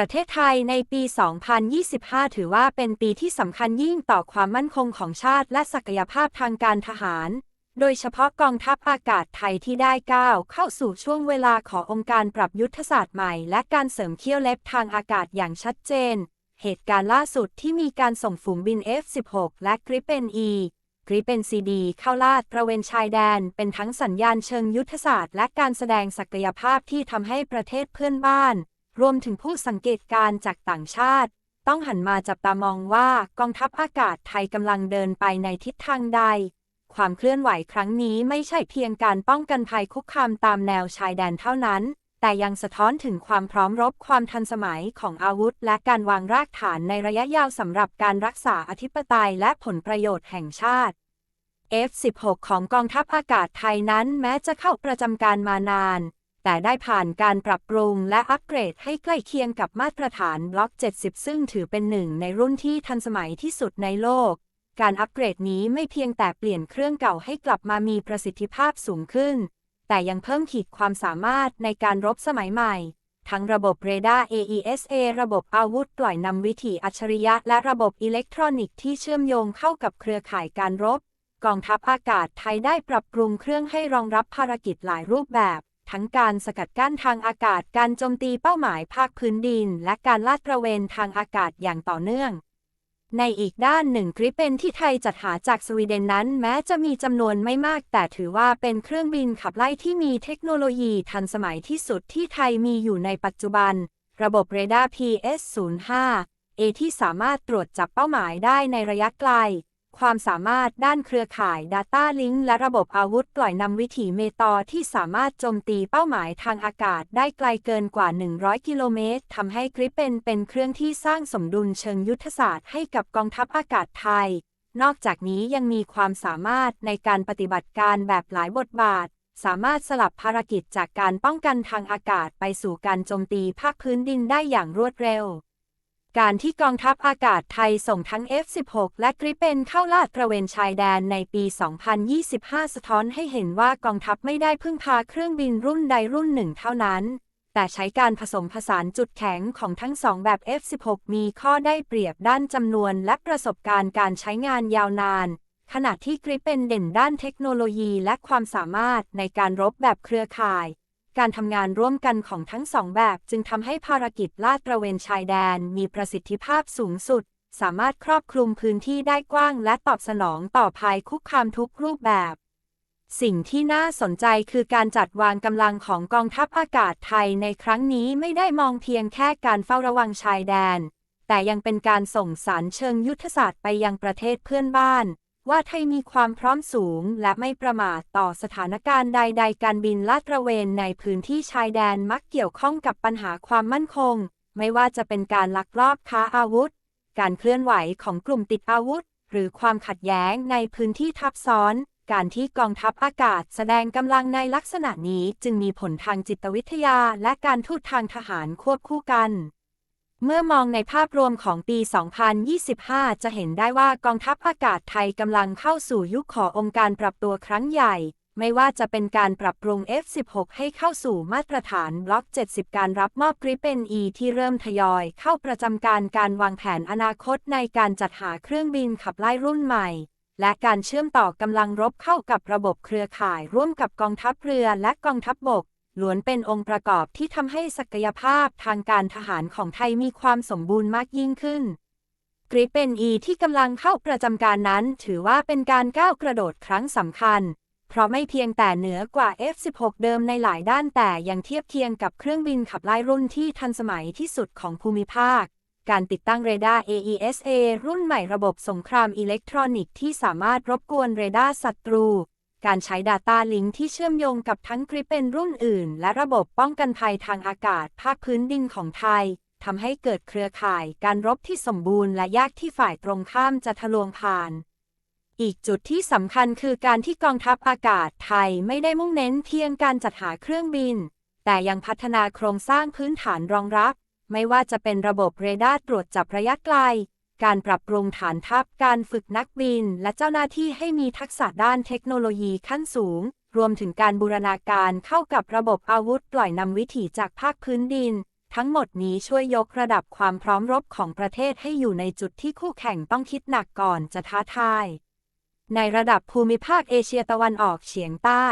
ประเทศไทยในปี 2025 ถือว่าเป็นปีที่สำคัญยิ่งต่อความมั่นคงของชาติและศักยภาพทางการทหาร โดยเฉพาะกองทัพอากาศไทยที่ได้ก้าวเข้าสู่ช่วงเวลาขององค์การปรับยุทธศาสตร์ใหม่ และการเสริมเขี้ยวเล็บทางอากาศอย่างชัดเจน เหตุการณ์ล่าสุดที่มีการส่งฝูงบิน F-16 และกริปเปน E กริปเปนซีดีเข้าลาดตระเวนชายแดน เป็นทั้งสัญญาณเชิงยุทธศาสตร์ และการแสดงศักยภาพที่ทำให้ประเทศเพื่อนบ้าน รวมถึงผู้สังเกตการจากต่างชาติ ต้องหันมาจับตามองว่ากองทัพอากาศไทยกำลังเดินไปในทิศทางใด ความเคลื่อนไหวครั้งนี้ไม่ใช่เพียงการป้องกันภัยคุกคามตามแนวชายแดนเท่านั้น แต่ยังสะท้อนถึงความพร้อมรบความทันสมัยของอาวุธ และการวางรากฐานในระยะยาวสำหรับการรักษาอธิปไตยและผลประโยชน์แห่งชาติ F-16 ของกองทัพอากาศไทยนั้นแม้จะเข้าประจำการมานาน แต่ได้ผ่านการปรับปรุงและอัปเกรดให้ใกล้เคียงกับมาตรฐานบล็อก 70 ซึ่งถือเป็นหนึ่งในรุ่นที่ทันสมัยที่สุดในโลก การอัปเกรดนี้ไม่เพียงแต่เปลี่ยนเครื่องเก่าให้กลับมามีประสิทธิภาพสูงขึ้น แต่ยังเพิ่มขีดความสามารถในการรบสมัยใหม่ ทั้งระบบเรดาร์ AESA ระบบอาวุธปล่อยนำวิถีอัจฉริยะ และระบบอิเล็กทรอนิกส์ที่เชื่อมโยงเข้ากับเครือข่ายการรบ กองทัพอากาศไทยได้ปรับปรุงเครื่องให้รองรับภารกิจหลายรูปแบบ ทั้งการสกัดกั้นทางอากาศ การโจมตีเป้าหมายภาคพื้นดิน และการลาดตระเวนทางอากาศอย่างต่อเนื่อง ในอีกด้านหนึ่งกริปเป็นที่ไทยจัดหาจากสวีเดนนั้น แม้จะมีจำนวนไม่มาก แต่ถือว่าเป็นเครื่องบินขับไล่ที่มีเทคโนโลยีทันสมัยที่สุดที่ไทยมีอยู่ในปัจจุบัน ระบบเรดาร์ PS05 A ที่สามารถตรวจจับเป้าหมายได้ในระยะไกล ความสามารถด้านเครือข่าย Data Link และระบบอาวุธปล่อยนำวิถีเมตอที่สามารถโจมตีเป้าหมายทางอากาศได้ไกลเกินกว่า 100 กิโลเมตรทำให้กริปเป็นเป็นเครื่องที่สร้างสมดุลเชิงยุทธศาสตร์ให้กับกองทัพอากาศไทย นอกจากนี้ยังมีความสามารถในการปฏิบัติการแบบหลายบทบาท สามารถสลับภารกิจจากการป้องกันทางอากาศไปสู่การโจมตีภาคพื้นดินได้อย่างรวดเร็ว การที่กองทัพอากาศไทยส่งทั้ง F-16 และกริปเปนเข้าลาดตระเวนชายแดนในปี 2025 สะท้อนให้เห็นว่ากองทัพไม่ได้พึ่งพาเครื่องบินรุ่นใดรุ่นหนึ่งเท่านั้น แต่ใช้การผสมผสานจุดแข็งของทั้งสองแบบ F-16 มีข้อได้เปรียบด้านจำนวนและประสบการณ์การใช้งานยาวนาน ขณะที่กริปเปนเด่นด้านเทคโนโลยีและความสามารถในการรบแบบเครือข่าย การทำงานร่วมกันของทั้งสองแบบจึงทำให้ภารกิจลาดตระเวนชายแดนมีประสิทธิภาพสูงสุด สามารถครอบคลุมพื้นที่ได้กว้างและตอบสนองต่อภัยคุกคามทุกรูปแบบ สิ่งที่น่าสนใจคือการจัดวางกำลังของกองทัพอากาศไทยในครั้งนี้ไม่ได้มองเพียงแค่การเฝ้าระวังชายแดน แต่ยังเป็นการส่งสารเชิงยุทธศาสตร์ไปยังประเทศเพื่อนบ้าน ว่าไทยมีความพร้อมสูงและไม่ประมาทต่อสถานการณ์ใด ๆ การบินลาดตระเวนในพื้นที่ชายแดนมักเกี่ยวข้องกับปัญหาความมั่นคง ไม่ว่าจะเป็นการลักลอบค้าอาวุธ การเคลื่อนไหวของกลุ่มติดอาวุธ หรือความขัดแย้งในพื้นที่ทับซ้อน การที่กองทัพอากาศแสดงกำลังในลักษณะนี้จึงมีผลทางจิตวิทยาและการทูตทางทหารควบคู่กัน เมื่อมองในภาพรวมของปี 2025 จะเห็นได้ว่ากองทัพอากาศไทยกำลังเข้าสู่ยุคขององค์การปรับตัวครั้งใหญ่ ไม่ว่าจะเป็นการปรับปรุง F16 ให้เข้าสู่มาตรฐานบล็อก 70 การรับมอบกริปเป็น E ที่เริ่มทยอย เข้าประจำการการวางแผนอนาคตในการจัดหาเครื่องบินขับไล่รุ่นใหม่ และการเชื่อมต่อกำลังรบเข้ากับระบบเครือข่ายร่วมกับกองทัพเรือและกองทัพบบก ล้วนเป็นองค์ประกอบที่ทำให้ศักยภาพทางการทหารของไทยมีความสมบูรณ์มากยิ่งขึ้นกริปเป็นอีที่กำลังเข้าประจำการนั้นถือว่าเป็นการก้าวกระโดดครั้งสำคัญ เพราะไม่เพียงแต่เหนือกว่า F16 เดิมในหลายด้านแต่ยังเทียบเคียงกับเครื่องบินขับไล่รุ่นที่ทันสมัยที่สุดของภูมิภาค การติดตั้งเรดาร์ AESA รุ่นใหม่ระบบสงครามอิเล็กทรอนิกส์ที่สามารถรบกวนเรดาร์ศัตรู การใช้ Data Link ที่เชื่อมโยงกับทั้งกริปเป็นรุ่นอื่น และระบบป้องกันภัยทางอากาศภาคพื้นดินของไทยทำให้เกิดเครือข่ายการรบที่สมบูรณ์และยากที่ฝ่ายตรงข้ามจะทะลวงผ่าน อีกจุดที่สำคัญคือการที่กองทัพอากาศไทยไม่ได้มุ่งเน้นเพียงการจัดหาเครื่องบิน แต่ยังพัฒนาโครงสร้างพื้นฐานรองรับ ไม่ว่าจะเป็นระบบเรดาร์ตรวจจับระยะไกล การปรับปรุงฐานทัพ การฝึกนักบิน และเจ้าหน้าที่ให้มีทักษะด้านเทคโนโลยีขั้นสูง รวมถึงการบูรณาการเข้ากับระบบอาวุธปล่อยนำวิถีจากภาคพื้นดิน ทั้งหมดนี้ช่วยยกระดับความพร้อมรบของประเทศให้อยู่ในจุดที่คู่แข่งต้องคิดหนักก่อนจะท้าทาย ในระดับภูมิภาคเอเชียตะวันออกเฉียงใต้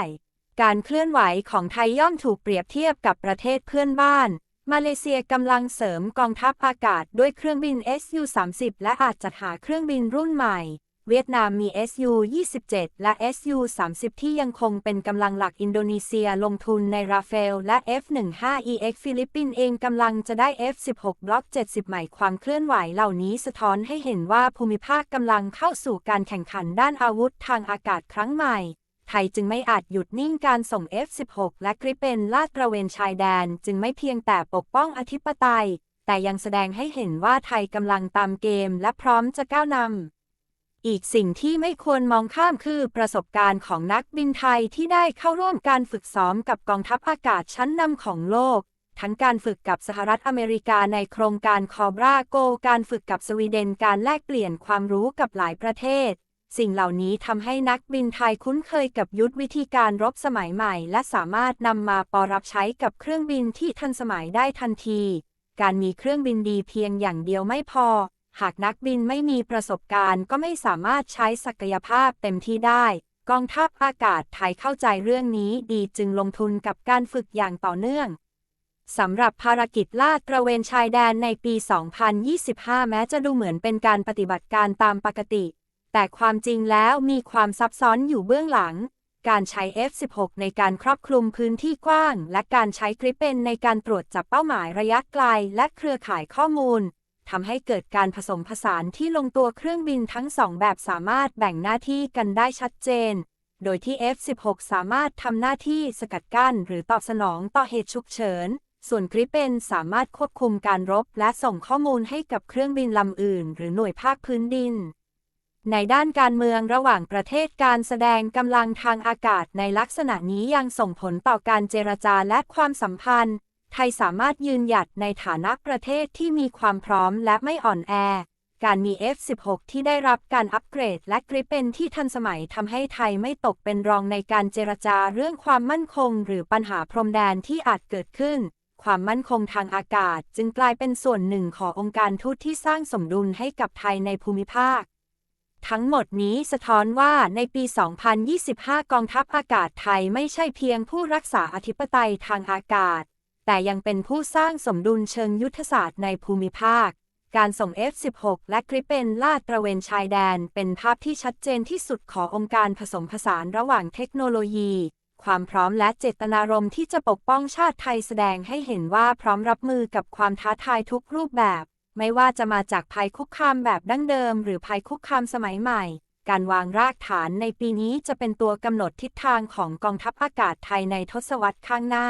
การเคลื่อนไหวของไทยย่อมถูกเปรียบเทียบกับประเทศเพื่อนบ้าน มาเลเซียกำลังเสริมกองทัพอากาศด้วยเครื่องบิน Su-30 และอาจจัดหาเครื่องบินรุ่นใหม่ เวียดนามมี Su-27 และ Su-30 ที่ยังคงเป็นกำลังหลักอินโดนีเซียลงทุนในราเฟลและ F-15EX ฟิลิปปินส์เองกำลังจะได้ F-16 บล็อก 70 ใหม่ความเคลื่อนไหวเหล่านี้สะท้อนให้เห็นว่าภูมิภาคกำลังเข้าสู่การแข่งขันด้านอาวุธทางอากาศครั้งใหม่ ไทยจึงไม่อาจหยุดนิ่งการส่ง F-16 และกริปเปนลาดตระเวนชายแดนจึงไม่เพียงแต่ปกป้องอธิปไตย แต่ยังแสดงให้เห็นว่าไทยกำลังตามเกมและพร้อมจะก้าวนำ อีกสิ่งที่ไม่ควรมองข้ามคือประสบการณ์ของนักบินไทยที่ได้เข้าร่วมการฝึกซ้อมกับกองทัพอากาศชั้นนำของโลก ทั้งการฝึกกับสหรัฐอเมริกาในโครงการคอบราโก การฝึกกับสวีเดน การแลกเปลี่ยนความรู้กับหลายประเทศ สิ่งเหล่านี้ทำให้นักบินไทยคุ้นเคยกับยุทธวิธีการรบสมัยใหม่ และสามารถนำมาปรับใช้กับเครื่องบินที่ทันสมัยได้ทันที การมีเครื่องบินดีเพียงอย่างเดียวไม่พอ หากนักบินไม่มีประสบการณ์ ก็ไม่สามารถใช้ศักยภาพเต็มที่ได้ กองทัพอากาศไทยเข้าใจเรื่องนี้ดีจึงลงทุนกับการฝึกอย่างต่อเนื่องสำหรับภารกิจลาดตระเวนชายแดนในปี 2025 แม้จะดูเหมือนเป็นการปฏิบัติการตามปกติ แต่ความจริงแล้วมีความซับซ้อนอยู่เบื้องหลัง การใช้ F16 ในการครอบคลุมพื้นที่กว้าง และการใช้กริปเปนในการตรวจจับเป้าหมายระยะไกล และเครือข่ายข้อมูลทำให้เกิดการผสมผสานที่ลงตัวเครื่องบินทั้งสองแบบสามารถแบ่งหน้าที่กันได้ชัดเจน โดยที่ F16 สามารถทำหน้าที่สกัดกั้น หรือตอบสนองต่อเหตุฉุกเฉิน ส่วนกริปเปนสามารถควบคุมการรบ และส่งข้อมูลให้กับเครื่องบินลำอื่น หรือหน่วยภาคพื้นดิน ในด้านการเมืองระหว่างประเทศการแสดงกำลังทางอากาศในลักษณะนี้ยังส่งผลต่อการเจรจาและความสัมพันธ์ ไทยสามารถยืนหยัดในฐานะประเทศที่มีความพร้อมและไม่อ่อนแอ การมี F16 ที่ได้รับการอัปเกรดและกริปเปนที่ทันสมัยทำให้ไทยไม่ตกเป็นรองในการเจรจาเรื่องความมั่นคง หรือปัญหาพรมแดนที่อาจเกิดขึ้นความมั่นคงทางอากาศจึงกลายเป็นส่วนหนึ่งขององค์การทูตที่สร้างสมดุลให้กับไทยในภูมิภาค ทั้งหมดนี้สะท้อนว่าในปี 2025 กองทัพอากาศไทยไม่ใช่เพียงผู้รักษาอธิปไตยทางอากาศ แต่ยังเป็นผู้สร้างสมดุลเชิงยุทธศาสตร์ในภูมิภาค การส่ง F16 และกริปเปนลาดตระเวนชายแดน เป็นภาพที่ชัดเจนที่สุดขององค์การผสมผสานระหว่างเทคโนโลยี ความพร้อมและเจตนารมณ์ที่จะปกป้องชาติไทยแสดงให้เห็นว่าพร้อมรับมือกับความท้าทายทุกรูปแบบ ไม่ว่าจะมาจากภัยคุกคามแบบดั้งเดิม หรือภัยคุกคามสมัยใหม่ การวางรากฐานในปีนี้จะเป็นตัวกำหนดทิศทางของกองทัพอากาศไทยในทศวรรษข้างหน้า